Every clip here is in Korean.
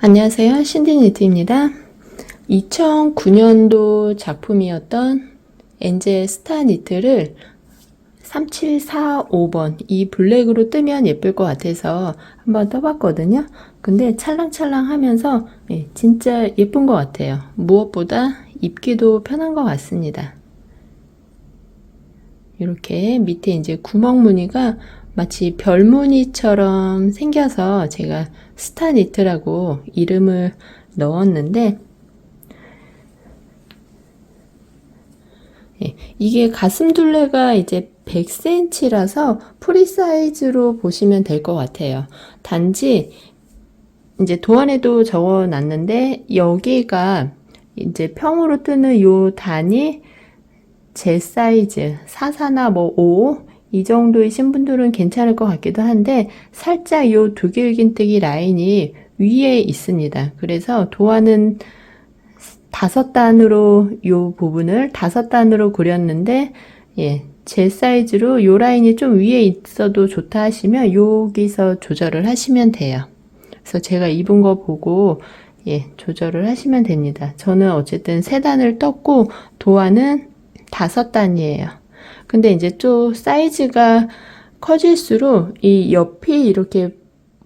안녕하세요. 신디니트입니다. 2009년도 작품이었던 엔젤 스타 니트를 3745번 이 블랙으로 뜨면 예쁠 것 같아서 한번 떠봤거든요. 근데 찰랑찰랑 하면서 예, 진짜 예쁜 것 같아요. 무엇보다 입기도 편한 것 같습니다. 이렇게 밑에 이제 구멍 무늬가 마치 별 무늬처럼 생겨서 제가 스타 니트라고 이름을 넣었는데 예, 이게 가슴 둘레가 이제 100cm라서 프리 사이즈로 보시면 될 것 같아요. 단지 이제 도안에도 적어 놨는데 여기가 이제 평으로 뜨는 요 단이 제 사이즈 44나 뭐 5, 이 정도이신 분들은 괜찮을 것 같기도 한데 살짝 요 두길긴뜨기 라인이 위에 있습니다. 그래서 도안은 다섯 단으로 요 부분을 다섯 단으로 그렸는데 예, 제 사이즈로 요 라인이 좀 위에 있어도 좋다 하시면 여기서 조절을 하시면 돼요. 그래서 제가 입은 거 보고 예, 조절을 하시면 됩니다. 저는 어쨌든 세 단을 떴고 도안은 다섯 단이에요. 근데 이제 또 사이즈가 커질수록 이 옆이 이렇게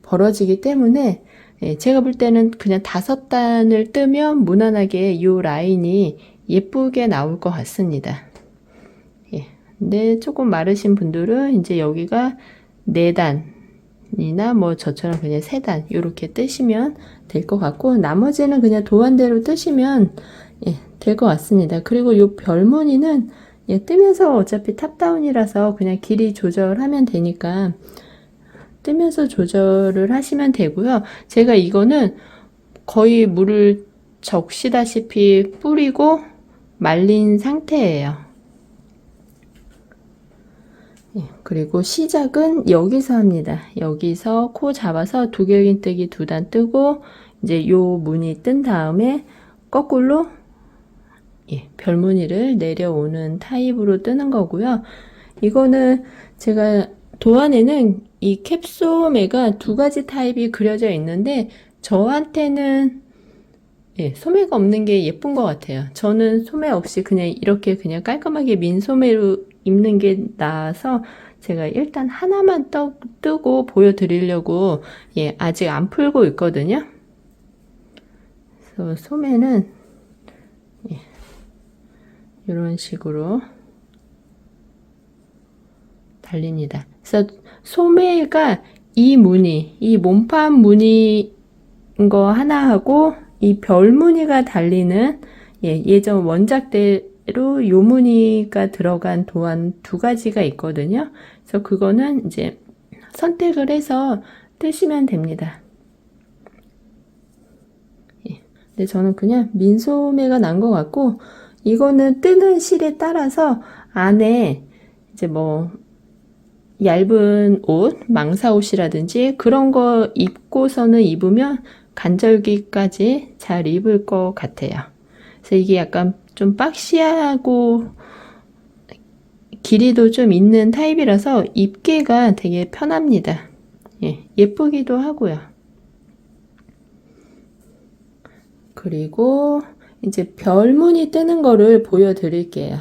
벌어지기 때문에 예, 제가 볼 때는 그냥 다섯 단을 뜨면 무난하게 이 라인이 예쁘게 나올 것 같습니다. 예, 근데 조금 마르신 분들은 이제 여기가 네 단이나 뭐 저처럼 그냥 세 단 이렇게 뜨시면 될 것 같고 나머지는 그냥 도안대로 뜨시면 예, 될 것 같습니다. 그리고 이 별무늬는 예, 뜨면서 어차피 탑다운이라서 그냥 길이 조절하면 되니까 뜨면서 조절을 하시면 되고요. 제가 이거는 거의 물을 적시다시피 뿌리고 말린 상태예요. 예, 그리고 시작은 여기서 합니다. 여기서 코 잡아서 두개긴 뜨기 두 단 뜨고 이제 요 무늬 뜬 다음에 거꾸로 예, 별무늬를 내려오는 타입으로 뜨는 거고요. 이거는 제가 도안에는 이 캡소매가 두 가지 타입이 그려져 있는데 저한테는 예, 소매가 없는 게 예쁜 것 같아요. 저는 소매 없이 그냥 이렇게 그냥 깔끔하게 민소매로 입는 게 나아서 제가 일단 하나만 떠, 뜨고 보여드리려고 예, 아직 안 풀고 있거든요. 그래서 소매는 예, 이런 식으로 달립니다. 그래서 소매가 이 무늬, 이 몸판 무늬인 거 하나하고 이 별 무늬가 달리는 예, 예전 원작대로 요 무늬가 들어간 도안 두 가지가 있거든요. 그래서 그거는 이제 선택을 해서 뜨시면 됩니다. 예, 근데 저는 그냥 민소매가 난 것 같고 이거는 뜨는 실에 따라서 안에 이제 뭐 얇은 옷, 망사 옷이라든지 그런 거 입고서는 입으면 간절기까지 잘 입을 것 같아요. 그래서 이게 약간 좀 박시하고 길이도 좀 있는 타입이라서 입기가 되게 편합니다. 예, 예쁘기도 하고요. 그리고 이제 별무늬 뜨는 거를 보여드릴게요.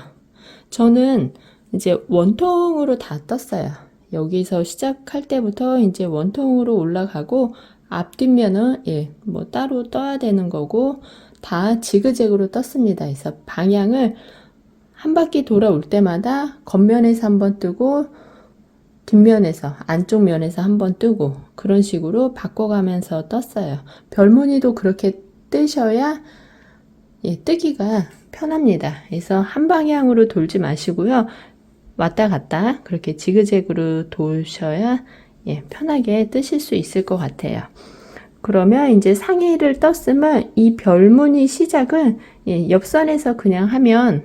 저는 이제 원통으로 다 떴어요. 여기서 시작할 때부터 이제 원통으로 올라가고 앞뒷면은 예, 뭐 따로 떠야 되는 거고 다 지그재그로 떴습니다. 그래서 방향을 한 바퀴 돌아올 때마다 겉면에서 한번 뜨고 뒷면에서 안쪽 면에서 한번 뜨고 그런 식으로 바꿔가면서 떴어요. 별무늬도 그렇게 뜨셔야 예, 뜨기가 편합니다. 그래서 한 방향으로 돌지 마시고요. 왔다 갔다 그렇게 지그재그로 도셔야 예, 편하게 뜨실 수 있을 것 같아요. 그러면 이제 상의를 떴으면 이 별무늬 시작은 예, 옆선에서 그냥 하면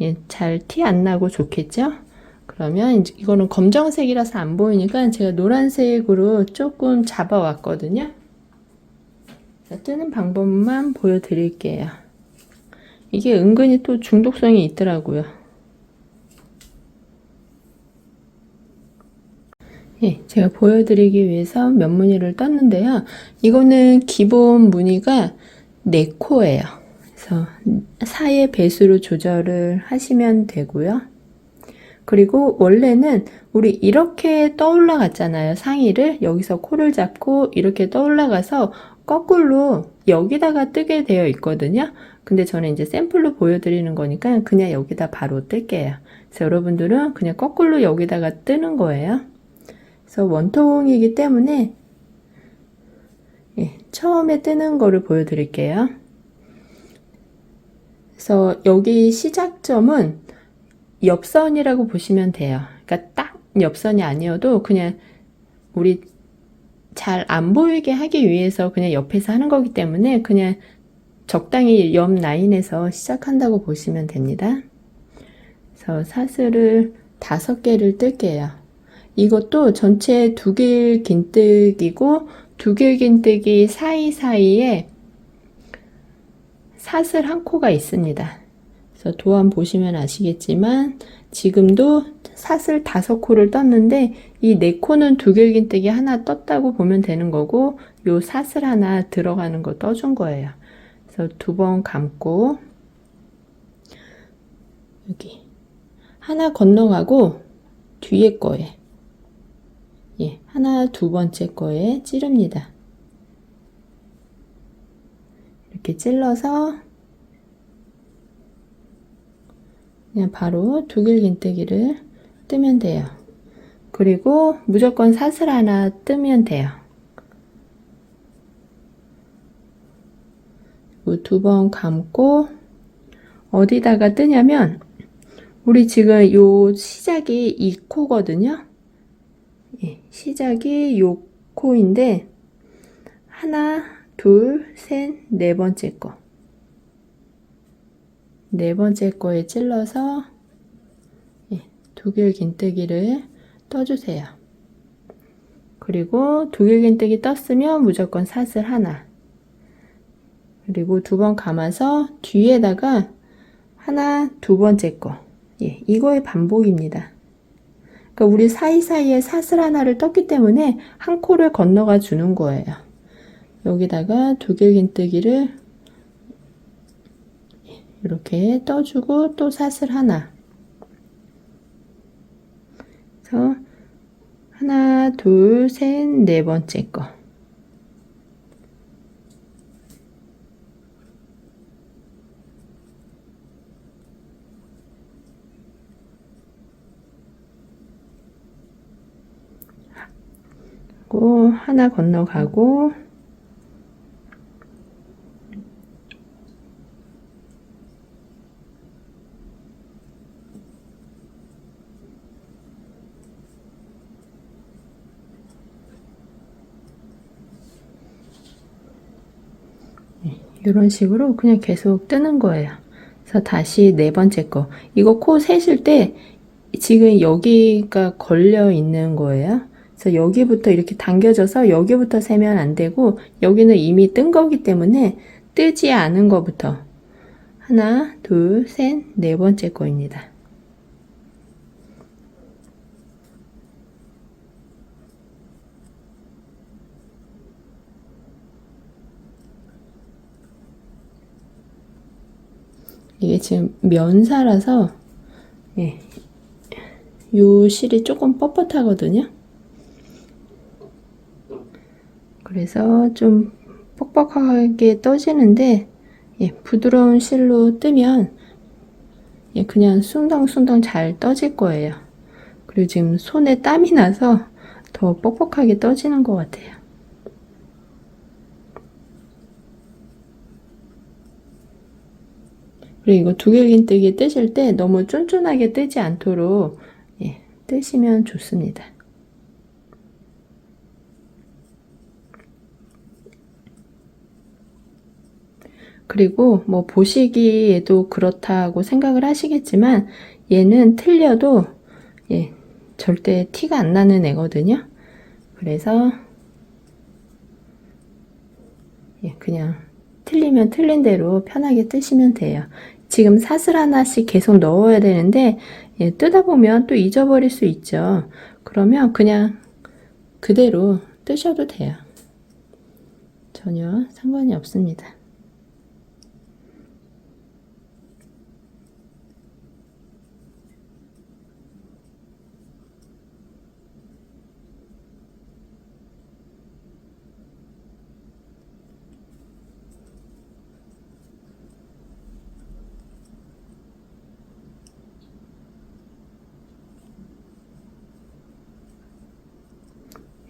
예, 잘 티 안 나고 좋겠죠? 그러면 이거는 검정색이라서 안 보이니까 제가 노란색으로 조금 잡아왔거든요. 자, 뜨는 방법만 보여드릴게요. 이게 은근히 또 중독성이 있더라고요. 예, 제가 보여드리기 위해서 면 무늬를 떴는데요. 이거는 기본 무늬가 4코예요. 그래서 사의 배수로 조절을 하시면 되고요. 그리고 원래는 우리 이렇게 떠올라 갔잖아요. 상의를 여기서 코를 잡고 이렇게 떠올라 가서 거꾸로 여기다가 뜨게 되어 있거든요. 근데 저는 이제 샘플로 보여드리는 거니까 그냥 여기다 바로 뜰게요. 그래서 여러분들은 그냥 거꾸로 여기다가 뜨는 거예요. 그래서 원통이기 때문에 예, 처음에 뜨는 거를 보여드릴게요. 그래서 여기 시작점은 옆선이라고 보시면 돼요. 그러니까 딱 옆선이 아니어도 그냥 우리 잘 안 보이게 하기 위해서 그냥 옆에서 하는 거기 때문에 그냥 적당히 옆 라인에서 시작한다고 보시면 됩니다. 그래서 사슬을 다섯 개를 뜰게요. 이것도 전체 두 길 긴뜨기고 두 길 긴뜨기 사이사이에 사슬 한 코가 있습니다. 그래서 도안 보시면 아시겠지만 지금도 사슬 다섯 코를 떴는데 이 네 코는 두길 긴뜨기 하나 떴다고 보면 되는 거고 요 사슬 하나 들어가는 거 떠준 거예요. 그래서 두 번 감고 여기 하나 건너가고 뒤에 거에 예, 하나 두 번째 거에 찌릅니다. 이렇게 찔러서 그냥 바로 두길 긴뜨기를 뜨면 돼요. 그리고 무조건 사슬 하나 뜨면 돼요. 두 번 감고 어디다가 뜨냐면 우리 지금 요 시작이 이 코거든요. 예, 시작이 요 코인데 하나, 둘, 셋, 네 번째 거. 네 번째 거에 찔러서 예, 두길 긴뜨기를 떠주세요. 그리고 두길 긴뜨기 떴으면 무조건 사슬 하나. 그리고 두 번 감아서 뒤에다가 하나, 두 번째 거. 예, 이거의 반복입니다. 그러니까 우리 사이사이에 사슬 하나를 떴기 때문에 한 코를 건너가 주는 거예요. 여기다가 두길 긴뜨기를 이렇게 떠주고 또 사슬 하나. 그래서 하나, 둘, 셋, 네 번째 거. 하고 하나 건너가고 이런 식으로 그냥 계속 뜨는 거예요. 그래서 다시 네 번째 거. 이거 코 세실 때 지금 여기가 걸려 있는 거예요. 그래서 여기부터 이렇게 당겨져서 여기부터 세면 안 되고 여기는 이미 뜬 거기 때문에 뜨지 않은 거부터 하나, 둘, 셋, 네 번째 거입니다. 이게 지금 면사라서 예, 요 실이 조금 뻣뻣하거든요. 그래서 좀 뻑뻑하게 떠지는데 예, 부드러운 실로 뜨면 예, 그냥 숭덩숭덩 잘 떠질 거예요. 그리고 지금 손에 땀이 나서 더 뻑뻑하게 떠지는 것 같아요. 그리고 이거 두길긴 뜨기 뜨실 때 너무 쫀쫀하게 뜨지 않도록 예, 뜨시면 좋습니다. 그리고 뭐 보시기에도 그렇다고 생각을 하시겠지만 얘는 틀려도 예, 절대 티가 안 나는 애거든요. 그래서 예, 그냥 틀리면 틀린 대로 편하게 뜨시면 돼요. 지금 사슬 하나씩 계속 넣어야 되는데 예, 뜨다 보면 또 잊어버릴 수 있죠. 그러면 그냥 그대로 뜨셔도 돼요. 전혀 상관이 없습니다.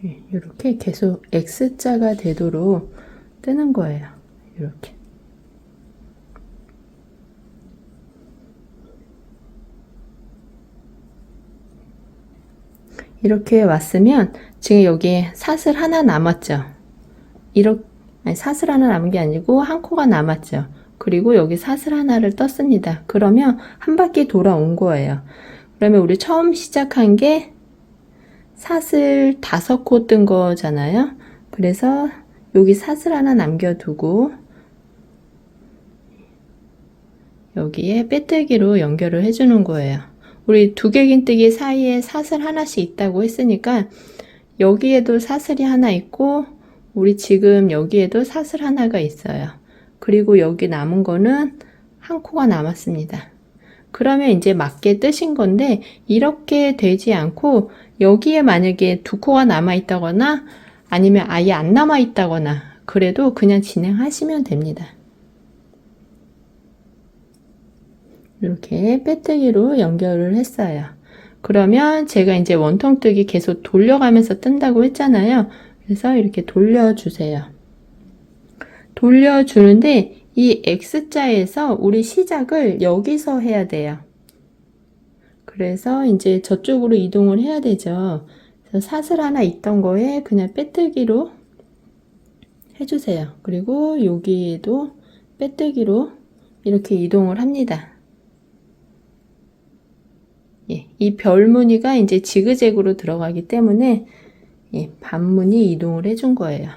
이렇게 계속 X자가 되도록 뜨는 거예요. 이렇게. 이렇게 왔으면 지금 여기에 사슬 하나 남았죠. 이렇게 아니, 사슬 하나 남은 게 아니고 한 코가 남았죠. 그리고 여기 사슬 하나를 떴습니다. 그러면 한 바퀴 돌아온 거예요. 그러면 우리 처음 시작한 게 사슬 다섯 코 뜬 거잖아요. 그래서 여기 사슬 하나 남겨두고 여기에 빼뜨기로 연결을 해주는 거예요. 우리 두개긴뜨기 사이에 사슬 하나씩 있다고 했으니까 여기에도 사슬이 하나 있고 우리 지금 여기에도 사슬 하나가 있어요. 그리고 여기 남은 거는 한 코가 남았습니다. 그러면 이제 맞게 뜨신 건데 이렇게 되지 않고 여기에 만약에 두 코가 남아 있다거나 아니면 아예 안 남아 있다거나 그래도 그냥 진행하시면 됩니다. 이렇게 빼뜨기로 연결을 했어요. 그러면 제가 이제 원통뜨기 계속 돌려가면서 뜬다고 했잖아요. 그래서 이렇게 돌려주세요. 돌려주는데 이 X자에서 우리 시작을 여기서 해야 돼요. 그래서 이제 저쪽으로 이동을 해야 되죠. 그래서 사슬 하나 있던 거에 그냥 빼뜨기로 해주세요. 그리고 여기에도 빼뜨기로 이렇게 이동을 합니다. 예, 이 별무늬가 이제 지그재그로 들어가기 때문에 예, 반무늬 이동을 해준 거예요.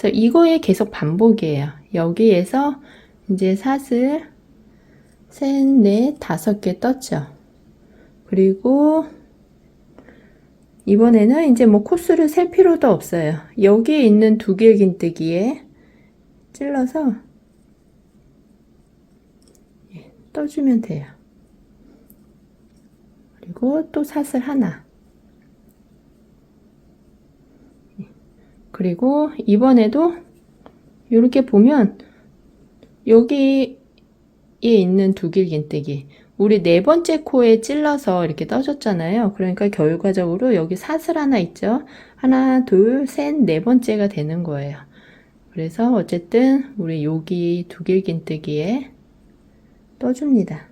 그래서 이거에 계속 반복이에요. 여기에서 이제 사슬 셋, 넷, 다섯 개 떴죠. 그리고 이번에는 이제 뭐 코스를 셀 필요도 없어요. 여기에 있는 두개 긴뜨기에 찔러서 예, 떠주면 돼요. 그리고 또 사슬 하나. 예, 그리고 이번에도 이렇게 보면 여기에 있는 두길긴뜨기 우리 네 번째 코에 찔러서 이렇게 떠줬잖아요. 그러니까 결과적으로 여기 사슬 하나 있죠. 하나, 둘, 셋, 네 번째가 되는 거예요. 그래서 어쨌든 우리 여기 두길긴뜨기에 떠줍니다. 음,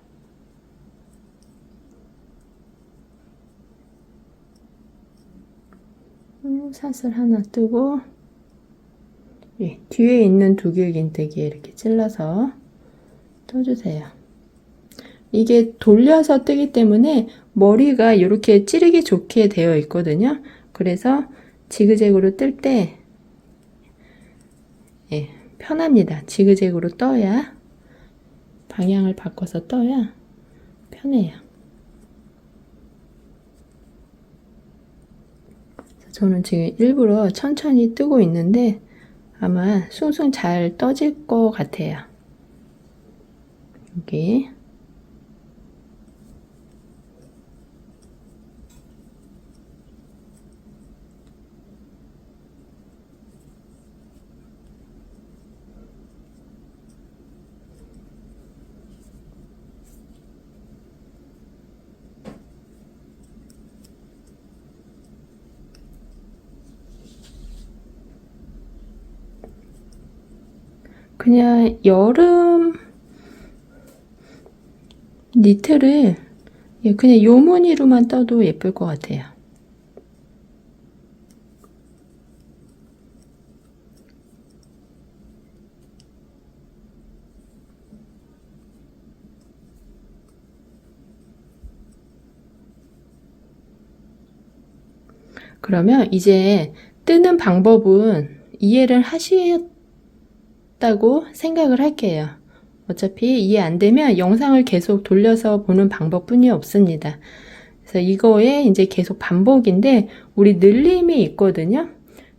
사슬 하나 뜨고 예, 뒤에 있는 두 길 긴뜨기에 이렇게 찔러서 떠주세요. 이게 돌려서 뜨기 때문에 머리가 이렇게 찌르기 좋게 되어 있거든요. 그래서 지그재그로 뜰때 예, 편합니다. 지그재그로 떠야 방향을 바꿔서 떠야 편해요. 저는 지금 일부러 천천히 뜨고 있는데 아마 숭숭 잘 떠질 것 같아요. 여기 그냥 여름 니트를 예, 그냥 요 무늬로만 떠도 예쁠 것 같아요. 그러면 이제 뜨는 방법은 이해를 하 셨다고 생각을 할게요. 어차피 이해 안 되면 영상을 계속 돌려서 보는 방법뿐이 없습니다. 그래서 이거에 이제 계속 반복인데 우리 늘림이 있거든요.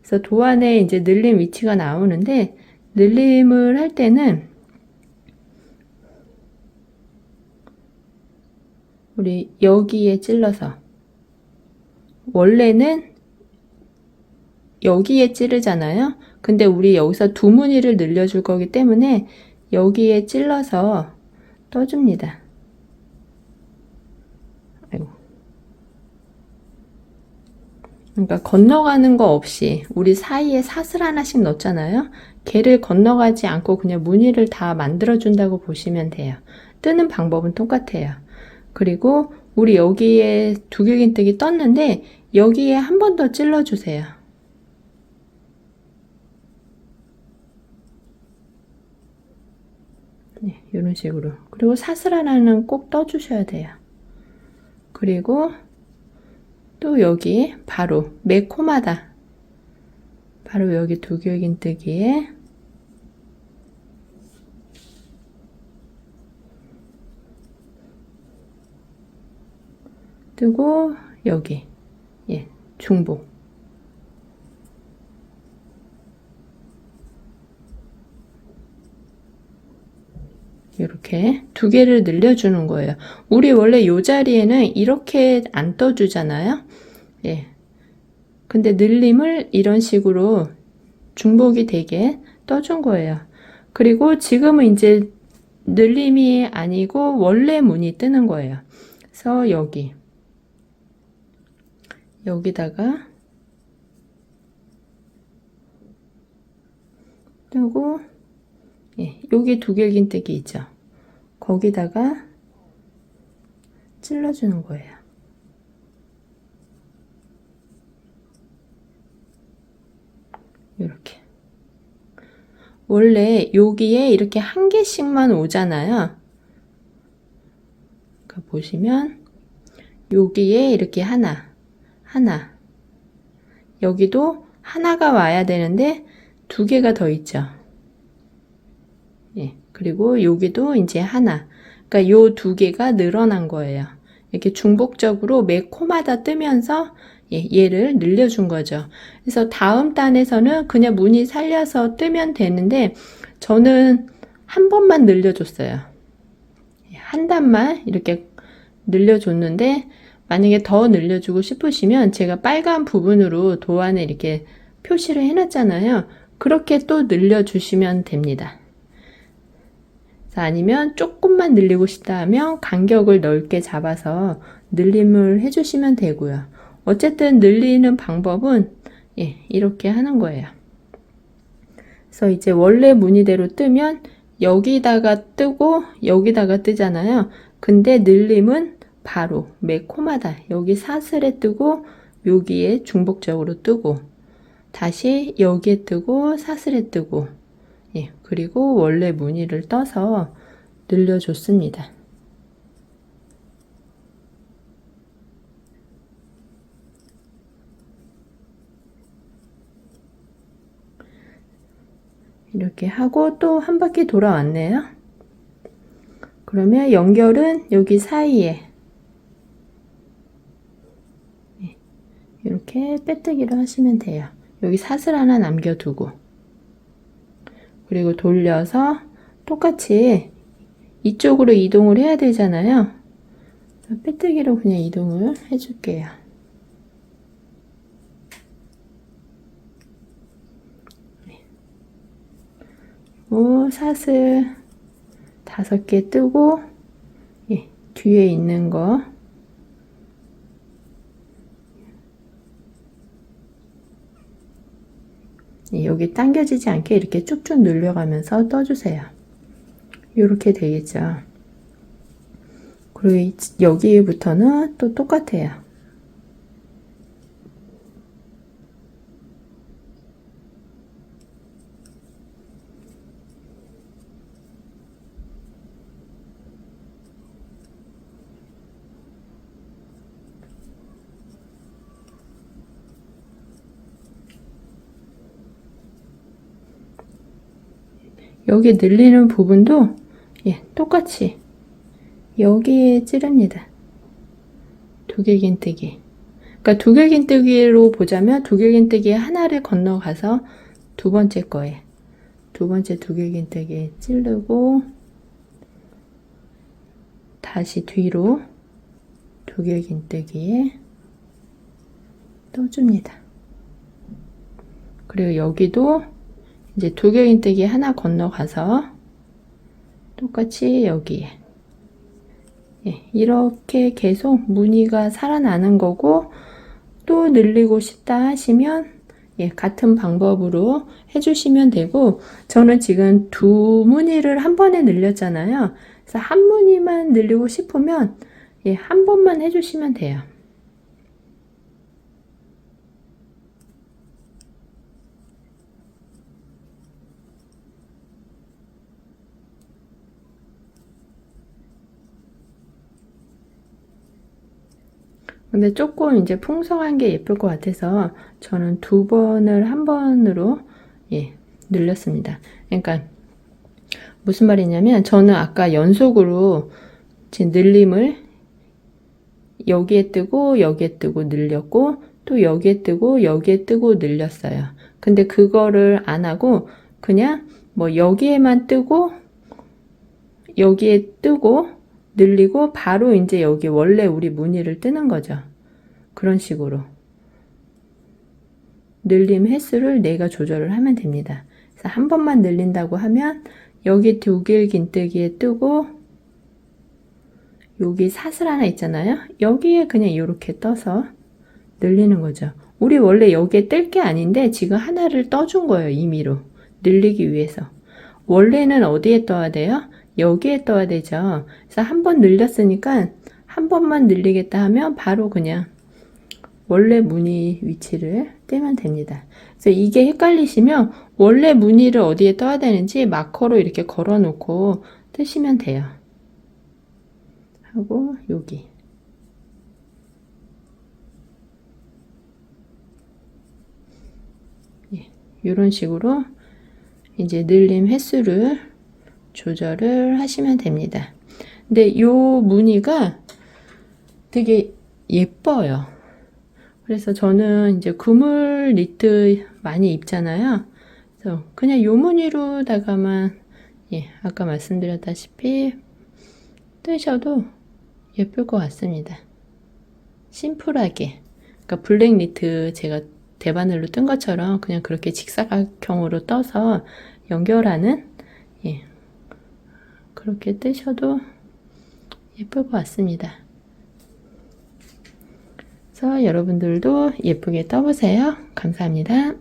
그래서 도안에 이제 늘림 위치가 나오는데 늘림을 할 때는 우리 여기에 찔러서 원래는 여기에 찌르잖아요. 근데 우리 여기서 두 무늬를 늘려줄 거기 때문에 여기에 찔러서 떠줍니다. 아이고. 그러니까 건너가는 거 없이 우리 사이에 사슬 하나씩 넣잖아요. 걔를 건너가지 않고 그냥 무늬를 다 만들어준다고 보시면 돼요. 뜨는 방법은 똑같아요. 그리고 우리 여기에 두개긴뜨기 떴는데 여기에 한 번 더 찔러주세요. 네, 이런 식으로. 그리고 사슬 하나는 꼭 떠주셔야 돼요. 그리고 또 여기 바로 매 코마다 바로 여기 두개긴뜨기에 뜨고 여기 예 중복 이렇게 두 개를 늘려주는 거예요. 우리 원래 이 자리에는 이렇게 안 떠주잖아요. 예. 근데 늘림을 이런 식으로 중복이 되게 떠준 거예요. 그리고 지금은 이제 늘림이 아니고 원래 문이 뜨는 거예요. 그래서 여기 여기다가 뜨고 예, 여기 두길긴뜨기 있죠. 거기다가 찔러주는 거예요. 이렇게. 원래 여기에 이렇게 한 개씩만 오잖아요. 그러니까 보시면 여기에 이렇게 하나, 하나. 여기도 하나가 와야 되는데 두 개가 더 있죠. 예. 그리고 여기도 이제 하나. 그러니까 요 두 개가 늘어난 거예요. 이렇게 중복적으로 매 코마다 뜨면서 예, 얘를 늘려준 거죠. 그래서 다음 단에서는 그냥 무늬 살려서 뜨면 되는데 저는 한 번만 늘려줬어요. 예, 한 단만 이렇게 늘려줬는데 만약에 더 늘려주고 싶으시면 제가 빨간 부분으로 도안에 이렇게 표시를 해놨잖아요. 그렇게 또 늘려주시면 됩니다. 아니면 조금만 늘리고 싶다 하면 간격을 넓게 잡아서 늘림을 해주시면 되고요. 어쨌든 늘리는 방법은 예, 이렇게 하는 거예요. 그래서 이제 원래 무늬대로 뜨면 여기다가 뜨고 여기다가 뜨잖아요. 근데 늘림은 바로 매 코마다 여기 사슬에 뜨고 여기에 중복적으로 뜨고 다시 여기에 뜨고 사슬에 뜨고 예, 그리고 원래 무늬를 떠서 늘려줬습니다. 이렇게 하고 또 한 바퀴 돌아왔네요. 그러면 연결은 여기 사이에 예, 이렇게 빼뜨기를 하시면 돼요. 여기 사슬 하나 남겨두고 그리고 돌려서 똑같이 이쪽으로 이동을 해야 되잖아요. 빼뜨기로 그냥 이동을 해줄게요. 오, 사슬 다섯 개 뜨고 예, 뒤에 있는 거 여기 당겨지지 않게 이렇게 쭉쭉 늘려가면서 떠주세요. 이렇게 되겠죠. 그리고 여기부터는 또 똑같아요. 여기 늘리는 부분도 예, 똑같이 여기에 찌릅니다. 두 두개긴뜨기. 그러니까 두개긴뜨기로 보자면 두개긴뜨기 하나를 건너가서 두 번째 거에 두 번째 두개긴뜨기 찌르고 다시 뒤로 두개긴뜨기에 떠줍니다. 그리고 여기도 이제 두개긴뜨기 하나 건너가서 똑같이 여기에 예, 이렇게 계속 무늬가 살아나는 거고 또 늘리고 싶다 하시면 예, 같은 방법으로 해주시면 되고 저는 지금 두 무늬를 한 번에 늘렸잖아요. 그래서 한 무늬만 늘리고 싶으면 예, 한 번만 해주시면 돼요. 근데 조금 이제 풍성한 게 예쁠 것 같아서 저는 두 번을 한 번으로 예, 늘렸습니다. 그러니까 무슨 말이냐면 저는 아까 연속으로 지금 늘림을 여기에 뜨고 여기에 뜨고 늘렸고 또 여기에 뜨고 여기에 뜨고 늘렸어요. 근데 그거를 안 하고 그냥 뭐 여기에만 뜨고 여기에 뜨고 늘리고 바로 이제 여기 원래 우리 무늬를 뜨는 거죠. 그런 식으로 늘림 횟수를 내가 조절을 하면 됩니다. 그래서 한 번만 늘린다고 하면 여기 두 길 긴뜨기에 뜨고 여기 사슬 하나 있잖아요. 여기에 그냥 이렇게 떠서 늘리는 거죠. 우리 원래 여기에 뜰 게 아닌데 지금 하나를 떠준 거예요. 임의로 늘리기 위해서. 원래는 어디에 떠야 돼요? 여기에 떠야 되죠. 그래서 한 번 늘렸으니까 한 번만 늘리겠다 하면 바로 그냥 원래 무늬 위치를 떼면 됩니다. 그래서 이게 헷갈리시면 원래 무늬를 어디에 떠야 되는지 마커로 이렇게 걸어 놓고 뜨시면 돼요. 하고 여기 예, 이런 식으로 이제 늘림 횟수를 조절을 하시면 됩니다. 근데 요 무늬가 되게 예뻐요. 그래서 저는 이제 그물 니트 많이 입잖아요. 그래서 그냥 요 무늬로다가만 예, 아까 말씀드렸다시피 뜨셔도 예쁠 것 같습니다. 심플하게. 그러니까 블랙 니트 제가 대바늘로 뜬 것처럼 그냥 그렇게 직사각형으로 떠서 연결하는 예, 그렇게 뜨셔도 예쁠 것 같습니다. 그래서 여러분들도 예쁘게 떠보세요. 감사합니다.